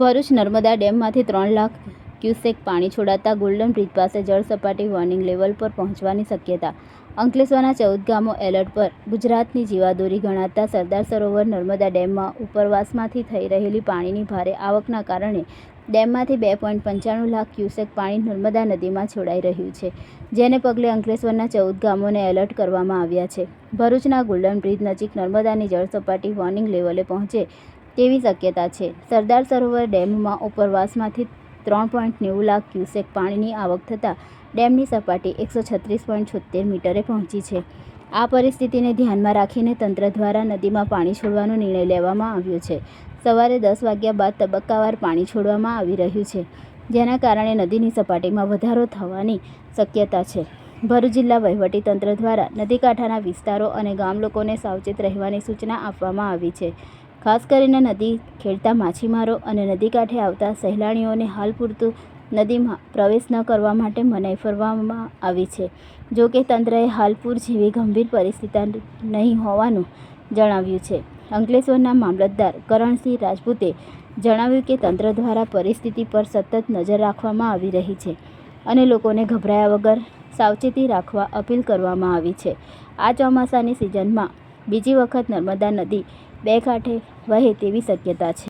ભરૂચ નર્મદા ડેમમાંથી ત્રણ લાખ ક્યુસેક પાણી છોડાતા ગોલ્ડન બ્રિજ પાસે જળ સપાટી વોર્નિંગ લેવલ પર પહોંચવાની શક્યતા. અંકલેશ્વરના ચૌદ ગામો એલર્ટ પર. ગુજરાતની જીવાદોરી ગણાતા સરદાર સરોવર નર્મદા ડેમમાં ઉપરવાસમાંથી થઈ રહેલી પાણીની ભારે આવકના કારણે ડેમમાંથી બે પોઈન્ટ પંચાણું લાખ ક્યુસેક પાણી નર્મદા નદીમાં છોડાઈ રહ્યું છે, જેને પગલે અંકલેશ્વરના ચૌદ ગામોને એલર્ટ કરવામાં આવ્યા છે. ભરૂચના ગોલ્ડન બ્રિજ નજીક નર્મદાની જળ સપાટી વોર્નિંગ લેવલે પહોંચે તેવી શક્યતા છે. સરદાર સરોવર ડેમમાં ઉપરવાસમાંથી ત્રણ પોઈન્ટ નેવું લાખ ક્યુસેક પાણીની આવક થતાં ડેમની સપાટી એકસો છત્રીસ પોઈન્ટ છોતેર મીટરે પહોંચી છે. આ પરિસ્થિતિને ધ્યાનમાં રાખીને તંત્ર દ્વારા નદીમાં પાણી છોડવાનો નિર્ણય લેવામાં આવ્યો છે. સવારે દસ વાગ્યા બાદ તબક્કાવાર પાણી છોડવામાં આવી રહ્યું છે, જેના કારણે નદીની સપાટીમાં વધારો થવાની શક્યતા છે. ભરૂચ જિલ્લા વહીવટીતંત્ર દ્વારા નદીકાંઠાના વિસ્તારો અને ગામ લોકોને સાવચેત રહેવાની સૂચના આપવામાં આવી છે. ખાસ કરીને નદી ખેડતા માછીમારો અને નદી કાંઠે આવતા સહેલાણીઓને હાલ પૂરતું નદીમાં પ્રવેશ ન કરવા માટે મનાઈ ફરવામાં આવી છે. જો કે તંત્રએ હાલ પૂર જેવી ગંભીર પરિસ્થિતિ નહીં હોવાનું જણાવ્યું છે. અંકલેશ્વરના મામલતદાર કરણસિંહ રાજપૂતે જણાવ્યું કે તંત્ર દ્વારા પરિસ્થિતિ પર સતત નજર રાખવામાં આવી રહી છે અને લોકોને ગભરાયા વગર સાવચેતી રાખવા અપીલ કરવામાં આવી છે. આ ચોમાસાની સિઝનમાં બીજી વખત નર્મદા નદી બે કાંઠે વહે તેવી શક્યતા છે.